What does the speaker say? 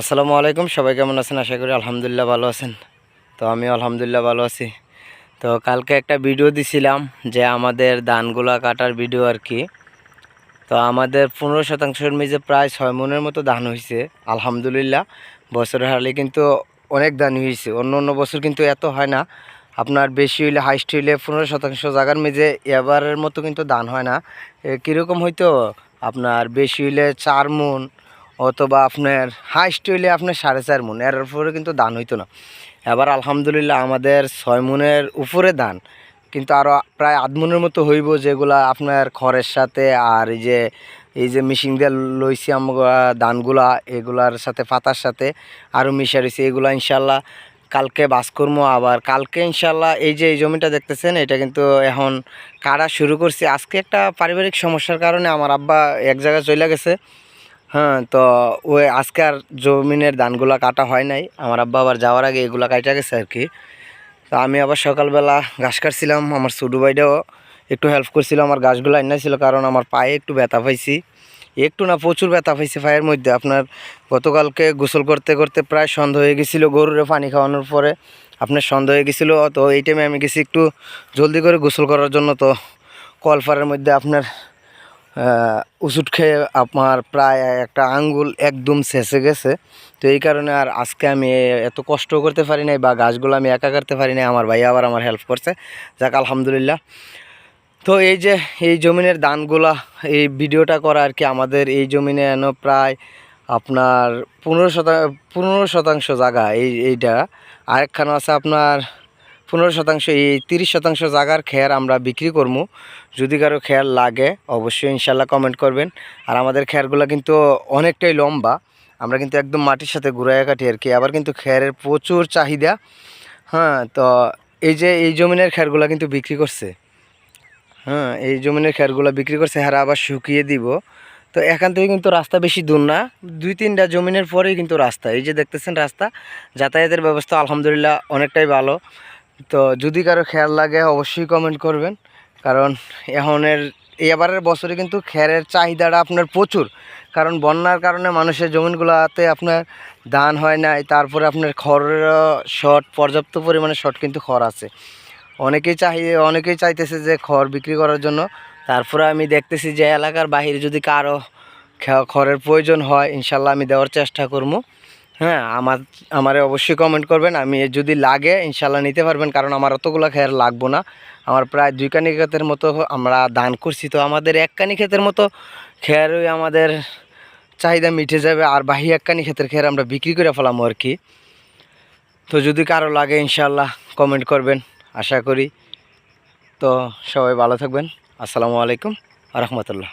আসসালামু আলাইকুম, সবাই কেমন আছেন? আশা করি আলহামদুলিল্লাহ ভালো আছেন। তো আমি আলহামদুলিল্লাহ ভালো আছি। তো কালকে একটা ভিডিও দিছিলাম যে আমাদের ধানগুলা কাটার ভিডিও আর কি। তো আমাদের পনেরো শতাংশের মেঝে প্রায় ছয় মনের মতো ধান হয়েছে আলহামদুলিল্লাহ। বছরের হালে কিন্তু অনেক ধান হয়েছে অন্য অন্য বছর কিন্তু এত হয় না। আপনার বেশি হইলে, হাইস্ট হইলে পনেরো শতাংশ জায়গার মেজে এবারের মতো কিন্তু ধান হয় না। কীরকম হইতো? আপনার বেশি হইলে চার মন অথবা আপনার হাইস্ট হইলে আপনার সাড়ে চার মন, এর উপরে কিন্তু দান হইতো না। এবার আলহামদুলিল্লাহ আমাদের ছয় মনের উপরে দান, কিন্তু আরও প্রায় আধ মনের মতো হইব যেগুলা আপনার খড়ের সাথে আর এই যে এই যে মিশিং দিয়ে লইছি আমরা ধানগুলা এগুলার সাথে পাতার সাথে আরও মিশা রয়েছে এগুলা ইনশাল্লাহ কালকে বাস করব আবার কালকে ইনশাল্লাহ এই যে এই জমিটা দেখতেছেন, এটা কিন্তু এখন কাটা শুরু করছি। আজকে একটা পারিবারিক সমস্যার কারণে আমার আব্বা এক জায়গায় চলে গেছে। হ্যাঁ তো ওই আজকে আর জমিনের ধানগুলো কাটা হয় নাই। আমার আব্বা আবার যাওয়ার আগে এগুলো কাটা গেছে আর কি। তো আমি আবার সকালবেলা ঘাস কাটছিলাম, আমার ছোটো ভাইটাও একটু হেল্প করছিল, আমার গাছগুলো ছিল কারণ আমার পায়ে একটু ব্যথা পাইছি। একটু না প্রচুর ব্যথা পাইছি পায়ের মধ্যে। আপনার গতকালকে গোসল করতে করতে প্রায় সন্ধ্যা হয়ে গেছিল গরুরে পানি খাওয়ানোর পরে। আপনার সন্ধ্যা হয়ে গেছিল, তো এই টাইমে আমি গেছি একটু জলদি করে গোসল করার জন্য। তো কলফারের মধ্যে আপনার ওষুধ খেয়ে আমার প্রায় একটা আঙ্গুল একদম শেষে গেছে। তো এই কারণে আর আজকে আমি এত কষ্ট করতে পারি নাই বা গাছগুলো আমি একা করতে পারি নাই, আমার ভাই আবার আমার হেল্প করছে। যাক, আলহামদুলিল্লাহ। তো এই যে, এই জমিনের ধানগুলা এই ভিডিওটা করা আর কি আমাদের এই জমিনে এন প্রায় আপনার পনেরো শতাংশ পনেরো শতাংশ জায়গা এই, এইটা। আরেকখানে আছে আপনার পনেরো শতাংশ, এই তিরিশ শতাংশ জায়গার খেয়ার আমরা বিক্রি করব যদি কারও খেয়ার লাগে, অবশ্যই ইনশাল্লাহ কমেন্ট করবেন। আর আমাদের খেয়ারগুলো কিন্তু অনেকটাই লম্বা। আমরা কিন্তু একদম মাটির সাথে ঘুরাইয়া কাটি আর কি। আবার কিন্তু খেয়ারের প্রচুর চাহিদা। হ্যাঁ তো এই যে এই জমিনের খেয়ারগুলো কিন্তু বিক্রি করছে। হ্যাঁ এই জমিনের খেয়ারগুলো বিক্রি করছে, হারা আবার শুকিয়ে দিব। তো এখান থেকে কিন্তু রাস্তা বেশি দূর না। দুই তিনটা জমিনের পরেই কিন্তু রাস্তা। এই যে দেখতেছেন রাস্তা, যাতায়াতের ব্যবস্থা আলহামদুলিল্লাহ অনেকটাই ভালো। তো যদি কারও খেয়াল লাগে, অবশ্যই কমেন্ট করবেন। কারণ এখনের এবারের বছরে কিন্তু খেরের চাহিদাটা আপনার প্রচুর। কারণ বন্যার কারণে মানুষের জমিনগুলোতে আপনার ধান হয় নাই, তারপরে আপনার খড়ের শর্ট পর্যাপ্ত পরিমাণে শর্ট কিন্তু খড় আছে। অনেকেই চাহি, অনেকেই চাইতেছে যে খড় বিক্রি করার জন্য। তারপরে আমি দেখতেছি যে এলাকার বাহিরে যদি কারও খড়ের প্রয়োজন হয়, ইনশাল্লাহ আমি দেওয়ার চেষ্টা করব। হ্যাঁ আমার, আমারে অবশ্যই কমেন্ট করবেন। আমি যদি লাগে ইনশাল্লাহ নিতে পারবেন, কারণ আমার অতগুলো খেয়ার লাগবো না। আমার প্রায় দুই কানি ক্ষেতের মতো আমরা দান করছি, তো আমাদের এক কানি ক্ষেতের মতো খেয়ারই আমাদের চাহিদা মিটে যাবে, আর বাহি এক কানি ক্ষেতের খেয়ার আমরা বিক্রি করে ফেলাম আর কি। তো যদি কারও লাগে ইনশাল্লাহ কমেন্ট করবেন, আশা করি। তো সবাই ভালো থাকবেন। আসসালামু আলাইকুম রহমতুল্লাহ।